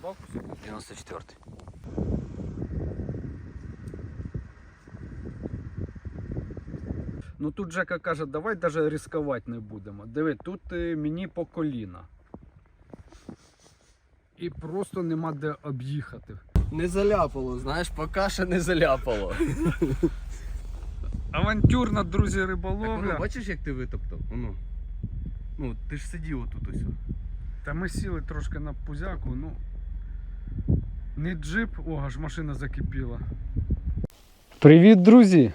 рибалку сьогодні? 94 Ну тут Жека каже, давай даже ризикувати не будемо. Диви, тут е, мені по коліна. І просто нема де об'їхати. Не заляпало, знаєш, поки що не заляпало. Авантюрна, друзі, Так, риболовля. воно, бачиш, як ти витоптав? Воно. Ну, ти ж сидів отут ось. Та ми сіли трошки на пузяку, ну. Не джип, о, аж машина закипіла. Привіт, друзі!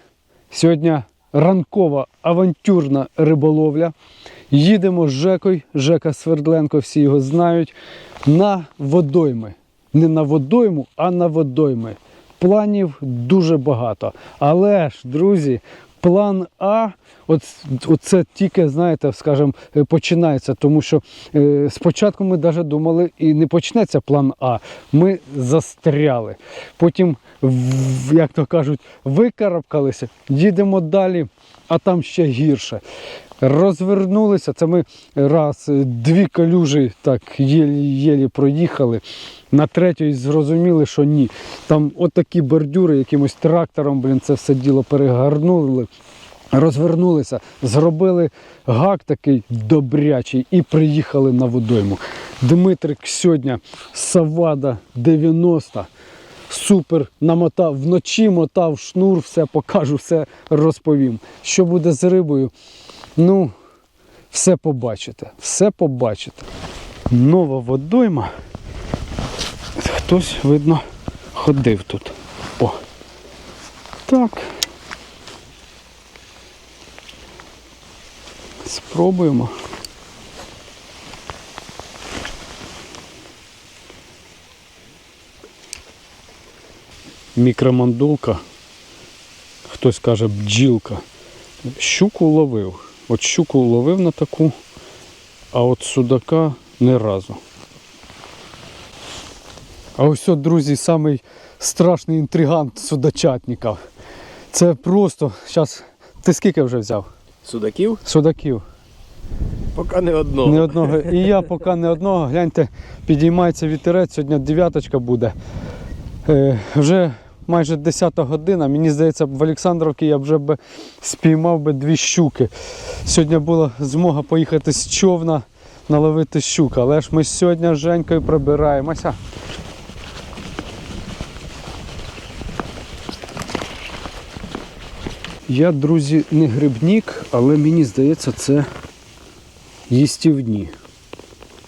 Сьогодні ранкова авантюрна риболовля. Їдемо з Жекою, Жека Свердленко, всі його знають, на водойми. Не на водойму, а на водойми. Планів дуже багато. Але ж, друзі, план А, от, оце тільки, знаєте, скажімо, е, починається. Тому що е, спочатку ми навіть думали, і не почнеться план А. Ми застряли. Потім, як то кажуть, викарабкалися, їдемо далі, а там ще гірше. Розвернулися. Це ми раз, е, дві калюжі так єлі-єлі проїхали. На третій зрозуміли, що ні. Там отакі бордюри якимось трактором, блін, це все діло перегарнули. Розвернулися, зробили гак такий добрячий і приїхали на водойму. Дмитрик сьогодні Савада 90. Супер намотав вночі, мотав шнур, все покажу, все розповім. Що буде з рибою? Ну, все побачите, все побачите. Нова водойма. Хтось, видно, ходив тут. О. Так. Спробуємо. Мікромандулка. Хтось каже бджілка. Щуку ловив. От щуку ловив на таку, а от судака не разу. А ось, от, друзі, самий страшний інтригант судачатників. Це просто. Зараз. Ти скільки вже взяв? Судаків? Судаків. Поки не одного. Не одного. І я поки не одного. Гляньте, підіймається вітерець, сьогодні дев'яточка буде. Е, вже майже 10 година. Мені здається, в Олександровці я вже би спіймав би дві щуки. Сьогодні була змога поїхати з човна наловити щука. Але ж ми сьогодні з Женькою прибираємося. Я, друзі, не грибнік, але мені здається, це їстівні.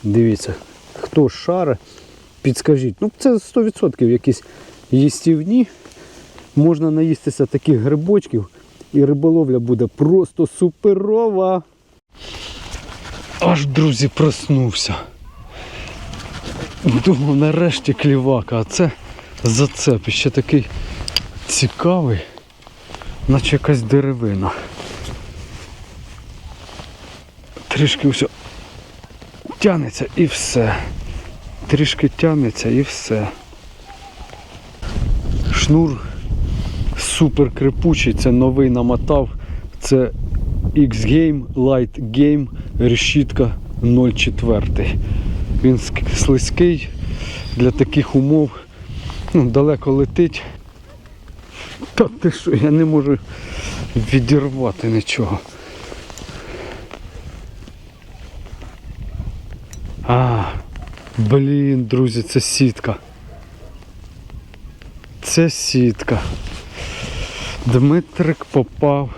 Дивіться, хто шаре, підскажіть. Ну, це 100% якісь їстівні. Можна наїстися таких грибочків, і риболовля буде просто суперова. Аж, друзі, проснувся. Думав, нарешті клівака, а це зацеп. Ще такий цікавий, наче якась деревина. Трішки все тянеться і все. Трішки тянеться і все. Шнур супер крепучий, це новий намотав. Це X-Game Light Game решітка 0,4. Він слизький для таких умов. Ну, далеко летить. Та ти що, я не можу відірвати нічого. А, блін, друзі, це сітка. Це сітка. Дмитрик попав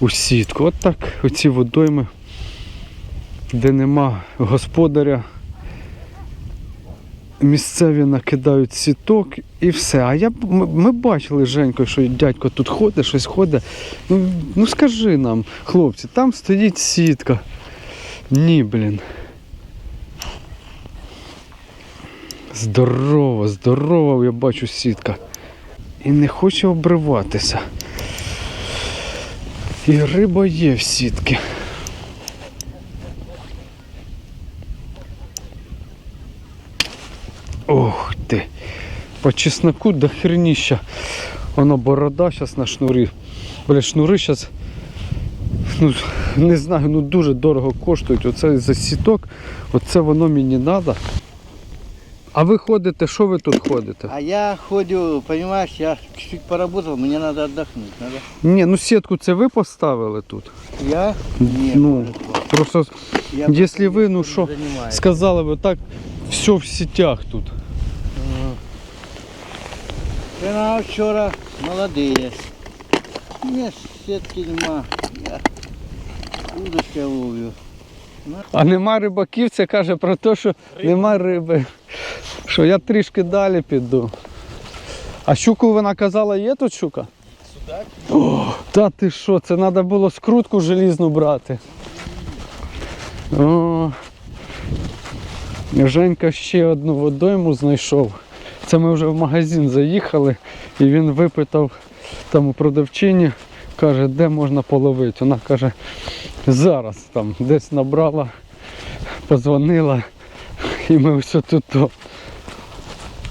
у сітку. От так оці водойми, де нема господаря. Місцеві накидають сіток і все. А я, ми, ми бачили Женько, що дядько тут ходить, щось ходить. Ну, ну скажи нам, хлопці, там стоїть сітка. Ні, блін. Здорово, здорово, я бачу сітка. І не хоче обриватися. І риба є в сітки. Ох ти. По чесноку до херніща. Воно борода зараз на шнурі. Бля, шнури зараз, ну, не знаю, ну дуже дорого коштують. Оце за сіток, оце воно мені треба. А ви ходите, що ви тут ходите? А я ходю, понимаешь, я чуть-чуть поработал, мне надо отдохнуть. Надо. Ні, ну сітку це ви поставили тут. Я? Нет, Ну, может, вот. Просто я якщо ви, этим ну не що, занимаюсь. сказали ви так, все в сітях тут. Мгм. Жена вчора молодые. Мне сетки нема. Я удочкой ловлю. А нема рибаків, це каже про те, що нема риби. Що я трішки далі піду. А щуку вона казала, є тут щука? О, та ти що, це треба було скрутку желізну брати. О, Женька ще одну водойму знайшов. Це ми вже в магазин заїхали і він випитав там у продавчині, каже, де можна половити. Вона каже, зараз там десь набрала, позвонила і ми все тут.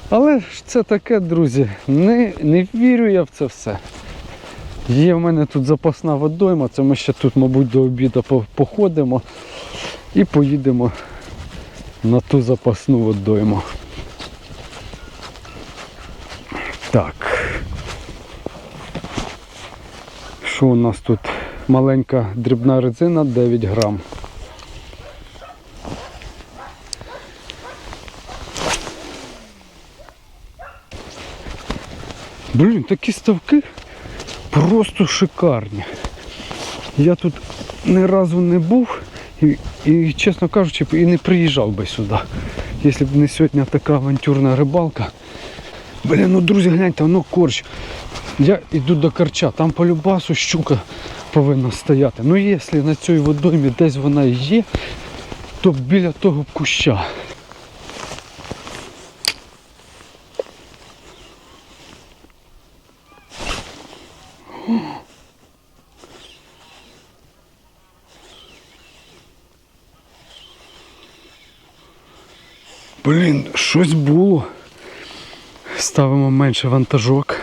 Але ж це таке, друзі, не, не вірю я в це все. Є в мене тут запасна водойма, це ми ще тут, мабуть, до обіду походимо і поїдемо на ту запасну водойму. Так. Що у нас тут? Маленька дрібна резина 9 грам. Блін, такі ставки просто шикарні. Я тут ні разу не був і, і чесно кажучи, і не приїжджав би сюди. Якщо б не сьогодні така авантюрна рибалка. Блін, ну друзі, гляньте, воно корч. Я йду до корча, там по любасу щука повинна стояти. Ну якщо на цій водоймі десь вона і є, то біля того куща. Блін, щось було. Ставимо менше вантажок.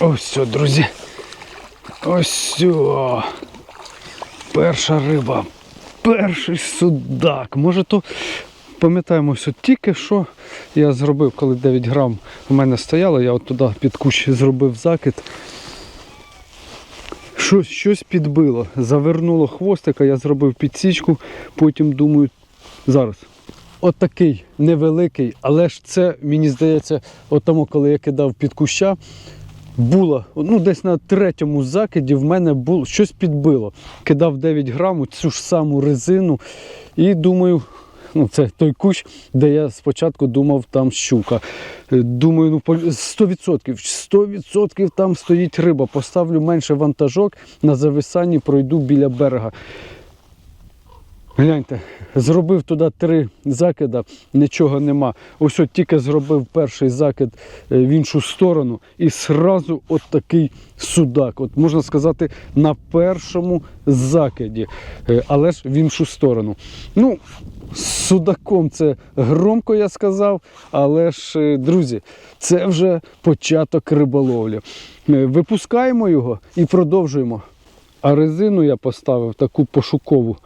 Ось все, друзі. Ось все. Перша риба. Перший судак. Може то пам'ятаємо, що тільки що я зробив, коли 9 грам у мене стояло, я от туди під кущ зробив закид. Щось, щось підбило, завернуло хвостика, я зробив підсічку, потім думаю, зараз. От такий невеликий, але ж це, мені здається, от тому, коли я кидав під куща, було, ну десь на третьому закиді в мене було щось підбило. Кидав 9 грамів, цю ж саму резину. І думаю, ну це той кущ, де я спочатку думав, там щука. Е, Думаю, ну 100%, 100% там стоїть риба. Поставлю менше вантажок на зависанні, пройду біля берега. Гляньте, зробив туди три закида, нічого нема. Ось от тільки зробив перший закид е, в іншу сторону, і сразу от такий судак. От можна сказати, на першому закиді, Е, але ж в іншу сторону. Ну, судаком це громко я сказав, але ж, е, друзі, це вже початок риболовлі. Е, Випускаємо його і продовжуємо. А резину я поставив таку пошукову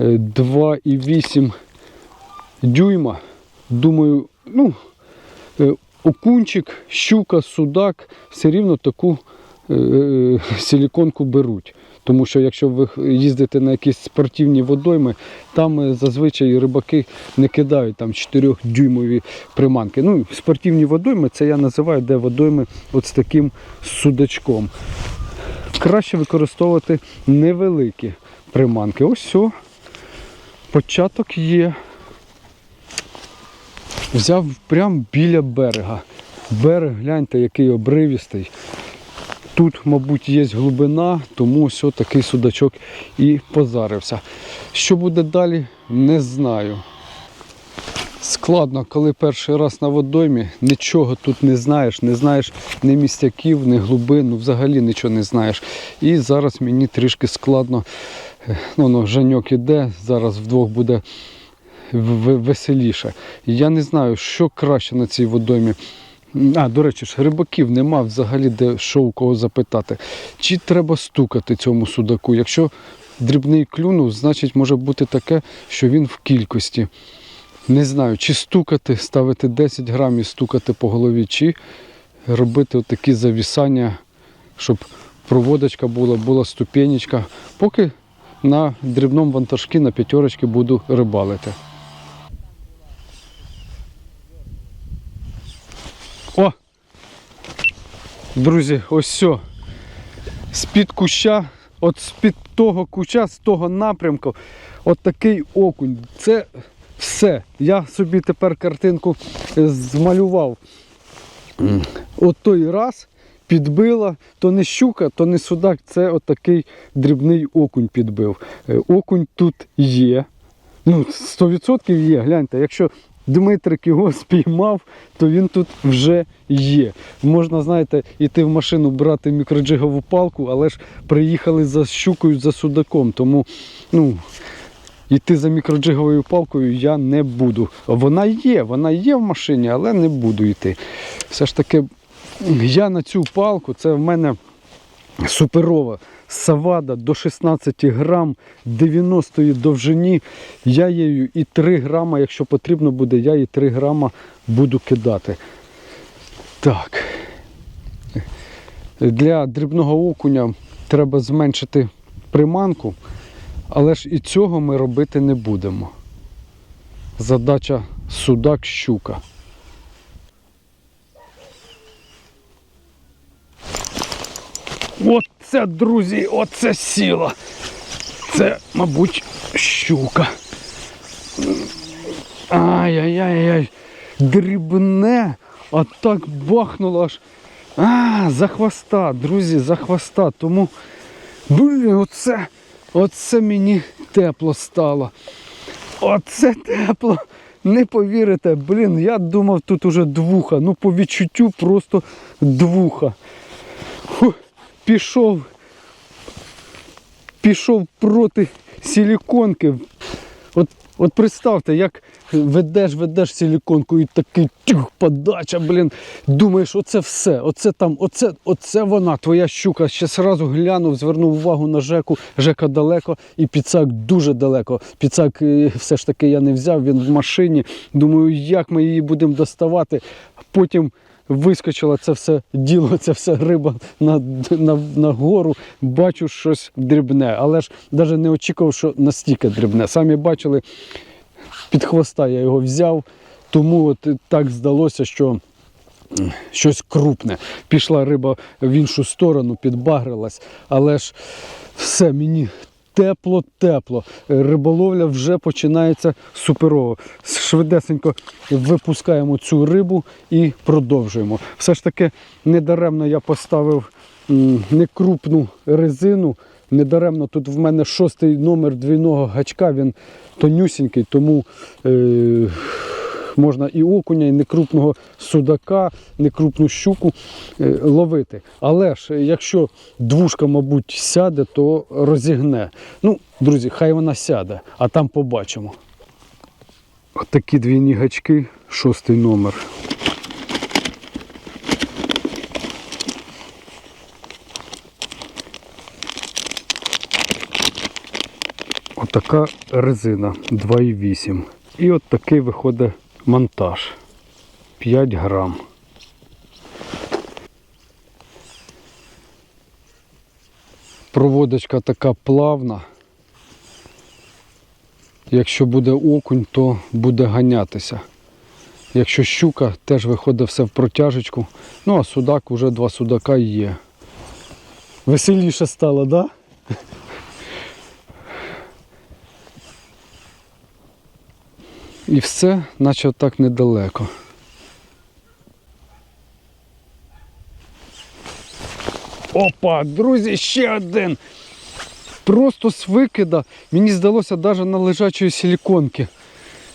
е, 2,8 дюйма. Думаю, ну, е, окунчик, щука, судак все рівно таку е, е, силіконку беруть. Тому що якщо ви їздите на якісь спортивні водойми, там е, зазвичай рибаки не кидають там 4-дюймові приманки. Ну, спортивні водойми це я називаю, де водойми от з таким судачком. Краще використовувати невеликі приманки. Ось все. Початок є. Взяв прямо біля берега. Берег, гляньте, який обривістий. Тут, мабуть, є глибина, тому ось такий судачок і позарився. Що буде далі, не знаю. Складно, коли перший раз на водоймі, нічого тут не знаєш, не знаєш ні містяків, ні глибин, ну взагалі нічого не знаєш. І зараз мені трішки складно. Ну, ну, Женьок іде, зараз вдвох буде веселіше. Я не знаю, що краще на цій водоймі. А, до речі ж, рибаків нема взагалі де що у кого запитати. Чи треба стукати цьому судаку? Якщо дрібний клюнув, значить може бути таке, що він в кількості. Не знаю, чи стукати, ставити 10 грамів, стукати по голові, чи робити такі завісання, щоб проводочка була, була ступенечка. Поки на дрібному вантажку на п'ятерочки буду рибалити. О! Друзі, ось все. З-під куща, от з-під того куща, з того напрямку, от такий окунь. Це все. Я собі тепер картинку е, змалював. От той раз підбила, то не щука, то не судак, це отакий дрібний окунь підбив. Е, Окунь тут є. Ну, 100% є. Гляньте, якщо Дмитрик його спіймав, то він тут вже є. Можна, знаєте, йти в машину брати мікроджигову палку, але ж приїхали за щукою, за судаком. Тому ну, йти за мікроджиговою палкою я не буду. Вона є, вона є в машині, але не буду йти. Все ж таки, я на цю палку, це в мене суперова савада до 16 грам 90 довжині. Я її і 3 грама, якщо потрібно буде, я її 3 грама буду кидати. Так. Для дрібного окуня треба зменшити приманку, але ж і цього ми робити не будемо. Задача судак-щука. Оце, друзі, оце сіла. Це, мабуть, щука. Ай-яй-яй-яй. Дрібне, а так бахнуло аж. А, за хвоста, друзі, за хвоста. Тому, блін, оце, оце мені тепло стало. Оце тепло. Не повірите, блін, я думав, тут уже двуха. Ну, по відчуттю просто двуха. Пішов, пішов проти силіконки. От, от представте, як ведеш, ведеш силіконку і такий тюх, подача, блін. Думаєш, оце все, оце там, оце, оце вона, твоя щука. Ще сразу глянув, звернув увагу на Жеку. Жека далеко і піцак дуже далеко. Піцак е, все ж таки я не взяв, він в машині. Думаю, як ми її будемо доставати. Потім вискочила це все діло, ця вся риба на, на, на гору. Бачу щось дрібне, але ж навіть не очікував, що настільки дрібне. Самі бачили, під хвоста я його взяв, тому от так здалося, що щось крупне. Пішла риба в іншу сторону, підбагрилась, але ж все мені. Тепло-тепло. Риболовля вже починається суперово. Швидесенько випускаємо цю рибу і продовжуємо. Все ж таки, недаремно я поставив некрупну резину. Недаремно тут в мене шостий номер двійного гачка, він тонюсінький, тому е, можна і окуня, і некрупного судака, некрупну щуку е, ловити. Але ж е, якщо двушка, мабуть, сяде, то розігне. Ну, друзі, хай вона сяде, а там побачимо. Отакі двійні гачки, шостий номер. Отака резина 2,8. І от такий виходить монтаж 5 грам. Проводочка така плавна. Якщо буде окунь, то буде ганятися. Якщо щука, теж виходить все в протяжечку. Ну а судак вже два судака є. Веселіше стало, так? Да? І все, наче так недалеко. Опа, друзі, ще один. Просто з викида. Мені здалося навіть на лежачої силіконки.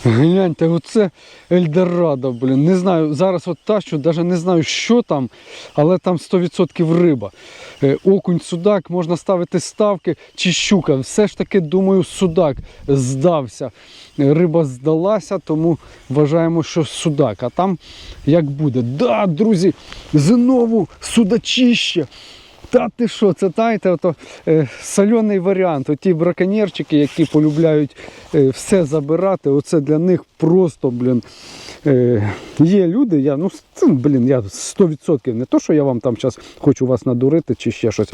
Гляньте, оце Ельдорадо, блін. Не знаю, зараз от тащу, навіть не знаю, що там, але там 100% риба. Е, Окунь, судак, можна ставити ставки чи щука. Все ж таки, думаю, судак здався. Риба здалася, тому вважаємо, що судак. А там як буде. Да, друзі, знову судачище. Та ти що, це знаєте, ото е, сольоний варіант. Оті браконьєрчики, які полюбляють е, все забирати, оце для них просто, блін. Е, є люди, я, ну, блін, я 100% не то, що я вам там зараз хочу вас надурити чи ще щось.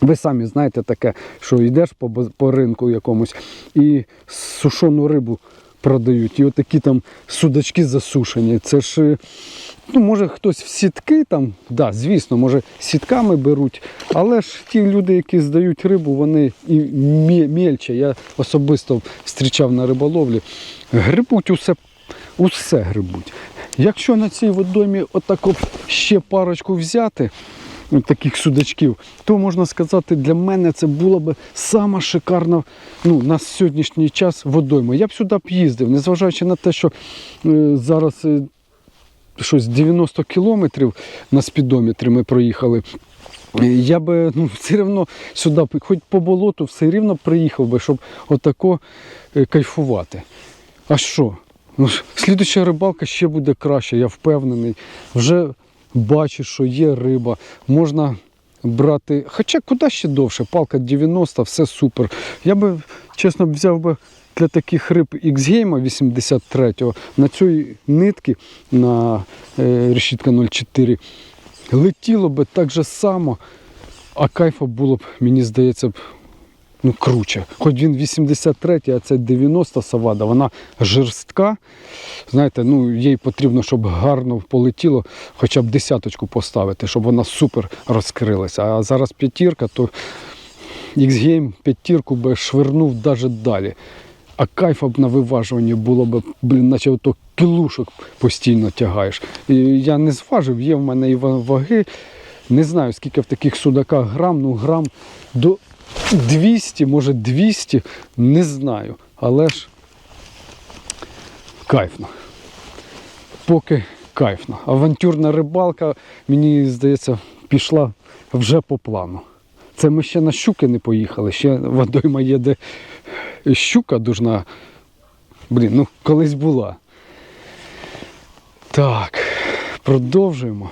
Ви самі знаєте таке, що йдеш по, по ринку якомусь і сушену рибу продають. І отакі там судачки засушені. Це ж, е, ну, може хтось в сітки там, да, звісно, може сітками беруть, але ж ті люди, які здають рибу, вони і мельче. Я особисто зустрічав на риболовлі. Грибуть усе, усе грибуть. Якщо на цій водоймі отако ще парочку взяти, таких судачків, то можна сказати, для мене це була б сама шикарна ну, на сьогоднішній час водойма. Я б сюди б їздив, незважаючи на те, що е, зараз е, щось 90 кілометрів на спідометрі ми проїхали. Е, Я би ну, все одно сюди, хоч по болоту, все рівно приїхав би, щоб отако е, кайфувати. А що? Ну, ж, рибалка ще буде краще, я впевнений. Вже бачу, що є риба. Можна брати. Хоча куди ще довше, палка 90, все супер. Я би, чесно, взяв би для таких риб X-Game 83-го на цій нитки на е, решітка 04 летіло би так же само, а кайфа було б, мені здається, б, ну, круче. Хоч він 83, а це 90 савада, вона жорстка. Знаєте, ну, їй потрібно, щоб гарно полетіло, хоча б десяточку поставити, щоб вона супер розкрилася. А зараз п'ятірка, то X-Game п'ятірку би швирнув навіть далі. А кайфа б на виважуванні було б, блін, наче ото кілушок постійно тягаєш. І я не зважив, є в мене і ваги. Не знаю, скільки в таких судаках грам, ну грам до 200, може 200, не знаю. Але ж кайфно. Поки кайфно. Авантюрна рибалка, мені здається, пішла вже по плану. Це ми ще на щуки не поїхали, ще водойма є, де щука дужна. Блін, ну колись була. Так, продовжуємо.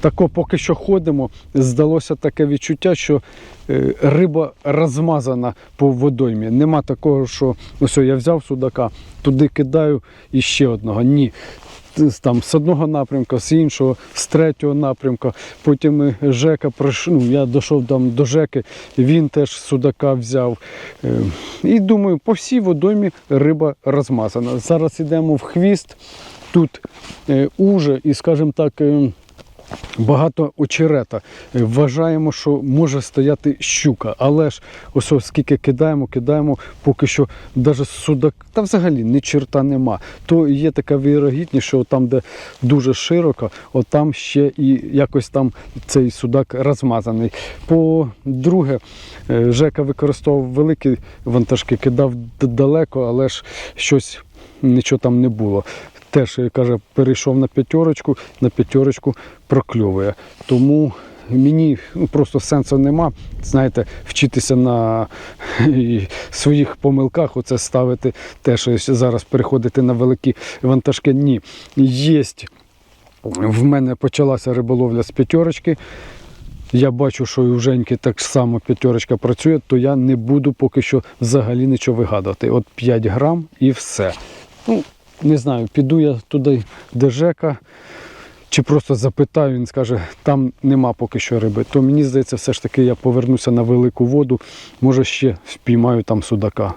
Тако поки що ходимо, здалося таке відчуття, що е, риба розмазана по водоймі. Нема такого, що ось я взяв судака, туди кидаю і ще одного. Ні. Там, з одного напрямку, з іншого, з третього напрямку. Потім Жека пройшов, ну, я дійшов там до Жеки, він теж судака взяв. Е, І думаю, по всій водоймі риба розмазана. Зараз йдемо в хвіст, тут е, уже і, скажімо так, е, багато очерета. Е, Вважаємо, що може стояти щука, але ж ось скільки кидаємо, кидаємо, поки що навіть судак, та взагалі ні черта нема. То є така вірогідність, що там, де дуже широко, от там ще і якось там цей судак розмазаний. По-друге, е, Жека використовував великі вантажки, кидав далеко, але ж щось нічого там не було. Теж каже, перейшов на п'ятерочку, на п'ятерочку прокльовує. Тому мені ну, просто сенсу нема, знаєте, вчитися на своїх помилках, оце ставити те, що зараз переходити на великі вантажки. Ні. Єсть. В мене почалася риболовля з п'ятерочки. Я бачу, що і у Женьки так само п'ятерочка працює, то я не буду поки що взагалі нічого вигадувати. От 5 грам і все. Ну, не знаю, піду я туди, де Жека, чи просто запитаю, він скаже, там нема поки що риби. То мені здається, все ж таки я повернуся на велику воду, може ще впіймаю там судака.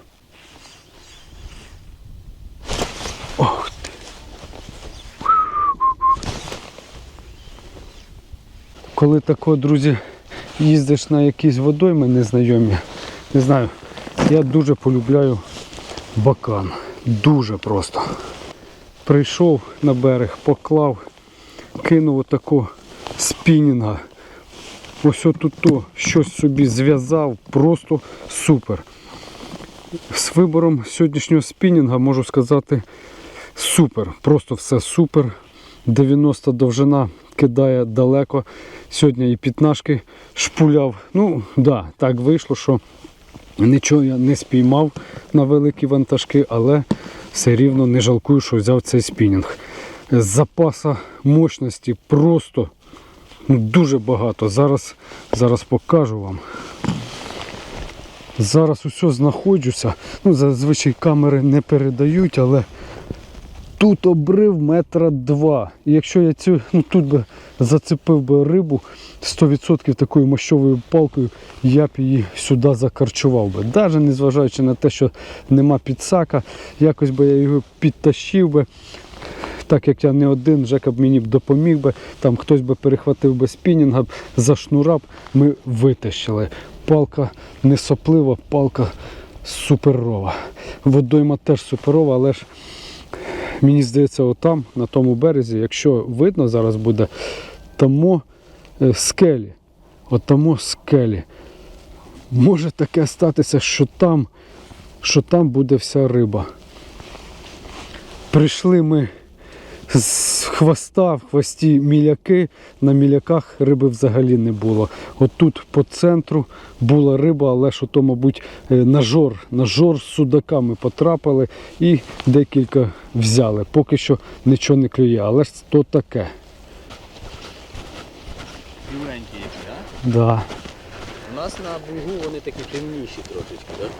Ох ти. Коли тако, друзі, їздиш на якісь водойми незнайомі, не знаю, я дуже полюбляю бакан. Дуже просто. Прийшов на берег, поклав, кинув отако спінінга. Ось отут то щось собі зв'язав, просто супер. з вибором сьогоднішнього спінінга можу сказати супер. Просто все супер. 90 довжина кидає далеко. Сьогодні і п'ятнашки шпуляв. Ну, да, так вийшло, що нічого я не спіймав на великі вантажки, але все рівно не жалкую, що взяв цей спінінг. Запаса мощності просто ну, дуже багато. Зараз, зараз покажу вам. Зараз усе знаходжуся. Ну, зазвичай камери не передають, але тут обрив метра два. І якщо я цю, ну, тут би зацепив би рибу 100% такою мощовою палкою, я б її сюди закарчував би. Навіть незважаючи на те, що нема підсака, якось би я його підтащив би. Так як я не один, Жека б мені б допоміг би, там хтось би перехватив би спінінга, за шнура б ми витащили. Палка не соплива, палка суперова. Водойма теж суперова, але ж мені здається, отам, на тому березі, якщо видно зараз буде, тому е, скелі. От скелі. Може таке статися, що там, що там буде вся риба. Прийшли ми з хвоста, в хвості міляки. На міляках риби взагалі не було. От тут по центру була риба, але що то, мабуть, е, на жор, на жор з судаками потрапили і декілька взяли. Поки що нічого не клює, але ж то таке. Біленькі які, а? Да. У нас на бугу вони такі темніші трошечки, так?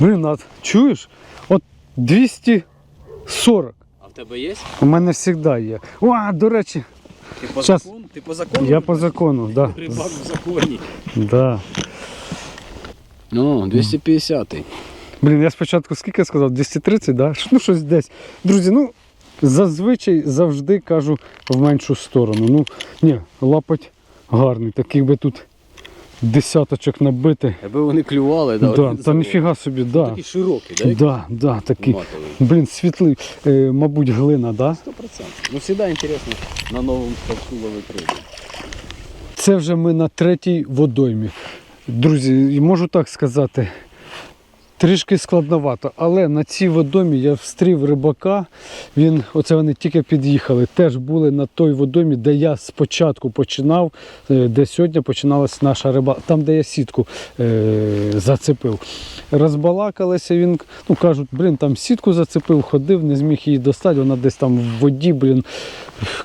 Блін, Над, чуєш? От 240. В тебе є? У мене завжди є. О, до речі, Ти по Щас. закону? Ти по закону? я по закону, да. Рибак в законі. Да. Ну, 250 Блін, я спочатку скільки сказав? 230, да? Ну щось десь. Друзі, ну зазвичай завжди кажу в меншу сторону. Ну, ні, лапать гарний. Таких би тут десяточок набити. Аби вони клювали, да? Да, та ніфіга собі, да. Такий широкий, да? Да, да, такий. Матовий. Блін, світлий, е, мабуть, глина, да? 100%. Ну, завжди інтересно на новому ставку ловити рибу. Це вже ми на третій водоймі. Друзі, можу так сказати, трішки складновато, але на цій водоймі я встрів рибака. Він, оце вони тільки під'їхали. Теж були на той водоймі, де я спочатку починав, е, де сьогодні починалась наша риба, там, де я сітку е, зацепив. Розбалакалися, він, ну кажуть, блін, там сітку зацепив, ходив, не зміг її достати, вона десь там в воді, блін.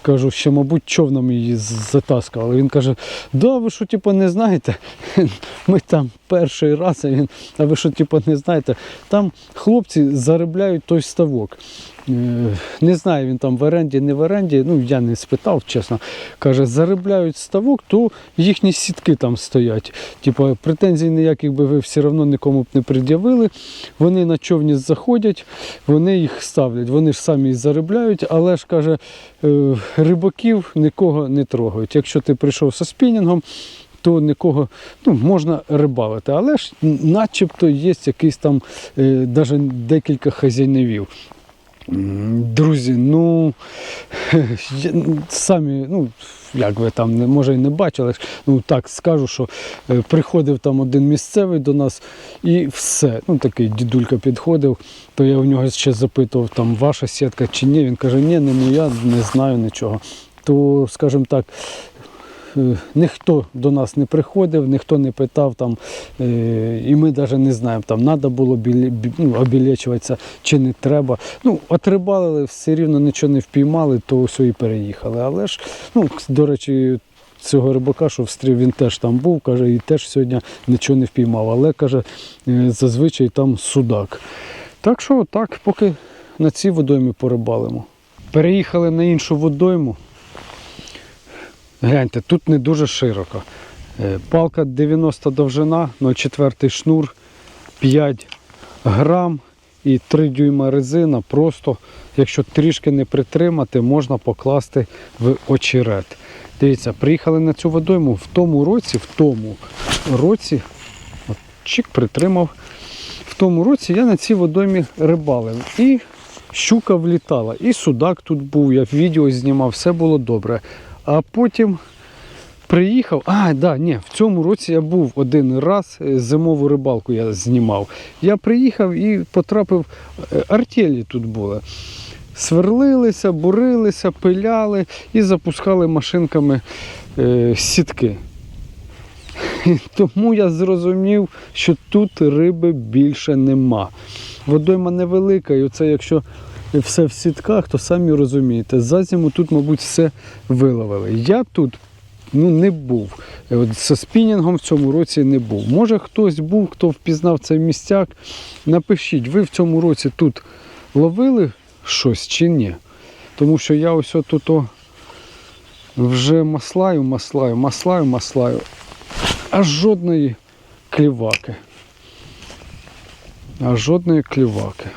Кажу, ще, мабуть, човном її затаскували. Він каже, да, ви що, типу, не знаєте? Ми там перший раз, а він, а ви що, типу, не знаєте? Там хлопці заробляють той ставок. Е, Не знаю, він там в оренді, не в оренді, ну я не спитав, чесно. Каже, заробляють ставок, то їхні сітки там стоять. Типу, претензій ніяких би ви все одно нікому б не пред'явили. Вони на човні заходять, вони їх ставлять. Вони ж самі заробляють, але ж каже, е, рибаків нікого не трогають. Якщо ти прийшов зі спінінгом, то нікого ну, можна рибалити. Але ж начебто є якийсь там е, навіть декілька хазяйнивів. Друзі, ну самі, ну як ви там може і не бачили, ну так скажу, що е, приходив там один місцевий до нас і все. Ну такий дідулька підходив, то я у нього ще запитував, там ваша сітка чи ні. Він каже, ні, не моя, не знаю нічого. То, скажімо так, е, ніхто до нас не приходив, ніхто не питав там, е, і ми навіть не знаємо, там треба було ну, обілечуватися чи не треба. Ну, отрибалили, все рівно нічого не впіймали, то все і переїхали. Але ж, ну, до речі, цього рибака, що встрів, він теж там був, каже, і теж сьогодні нічого не впіймав. Але каже, е, зазвичай там судак. Так що так, поки на цій водоймі порибалимо. Переїхали на іншу водойму. Гляньте, тут не дуже широко. Е, Палка 90 довжина, 0,4 шнур, 5 грам і 3 дюйма резина. Просто, якщо трішки не притримати, можна покласти в очерет. Дивіться, приїхали на цю водойму в тому році, в тому році, от, чик притримав. В тому році я на цій водоймі рибалив. І щука влітала, і судак тут був, я відео знімав, все було добре. А потім приїхав. А, да, ні, в цьому році я був один раз, е, зимову рибалку я знімав. Я приїхав і потрапив, е, артелі тут були. Сверлилися, бурилися, пиляли і запускали машинками е, сітки. Тому я зрозумів, що тут риби більше нема. Водойма невелика, і оце якщо все в сітках, то самі розумієте, за зиму тут, мабуть, все виловили. Я тут ну, не був. Е, От, зі спінінгом в цьому році не був. Може хтось був, хто впізнав цей містяк. Напишіть, ви в цьому році тут ловили щось чи ні? Тому що я ось тут вже маслаю, маслаю, маслаю, маслаю. Аж жодної кліваки. Аж жодної кліваки.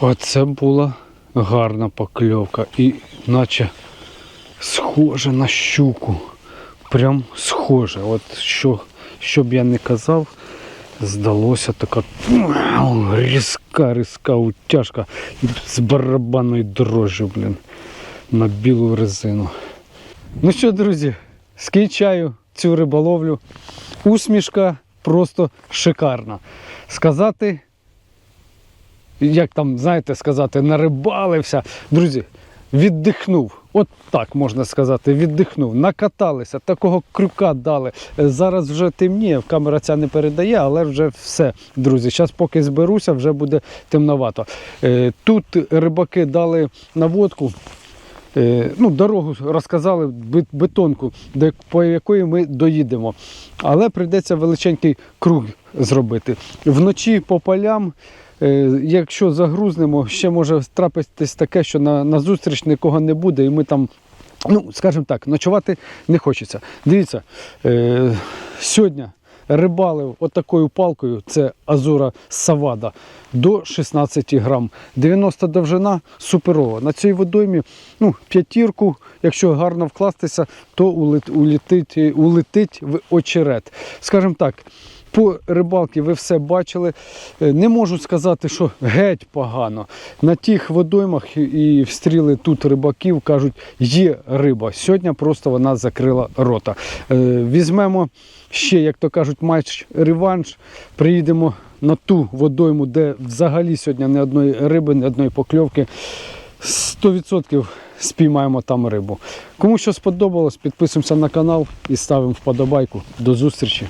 Оце була гарна покльовка і наче схоже на щуку. Прям схоже. От що, що б я не казав, здалося така різка, різка утяжка з барабанною дрожжю, блін, на білу резину. Ну що, друзі, скінчаю цю риболовлю. Усмішка просто шикарна. Сказати як там, знаєте, сказати, нарибалився. Друзі, віддихнув. От так можна сказати, віддихнув, накаталися, такого крюка дали. Е, Зараз вже темніє, камера ця не передає, але вже все, друзі. Зараз поки зберуся, вже буде темновато. Е, Тут рибаки дали наводку. Е, Ну, дорогу розказали, бет- бетонку, по якої ми доїдемо. Але прийдеться величенький круг зробити. Вночі по полям, якщо загрузнемо, ще може трапитись таке, що на, на зустріч нікого не буде, і ми там, ну, скажімо так, ночувати не хочеться. Дивіться, е, сьогодні рибалив отакою палкою, це Азура Савада, до 16 грам. 90 довжина суперова. На цій водоймі ну, п'ятірку, якщо гарно вкластися, то улетить, улетить в очерет. Скажімо так, по рибалці ви все бачили. Е, Не можу сказати, що геть погано. На тих водоймах і- встріли тут рибаків кажуть, є риба. Сьогодні просто вона закрила рота. Е, Візьмемо ще, як то кажуть, матч реванш. Приїдемо на ту водойму, де взагалі сьогодні ні одної риби, ні одної покльовки. 100% спіймаємо там рибу. Кому що сподобалось, підписуємося на канал і ставимо вподобайку. До зустрічі!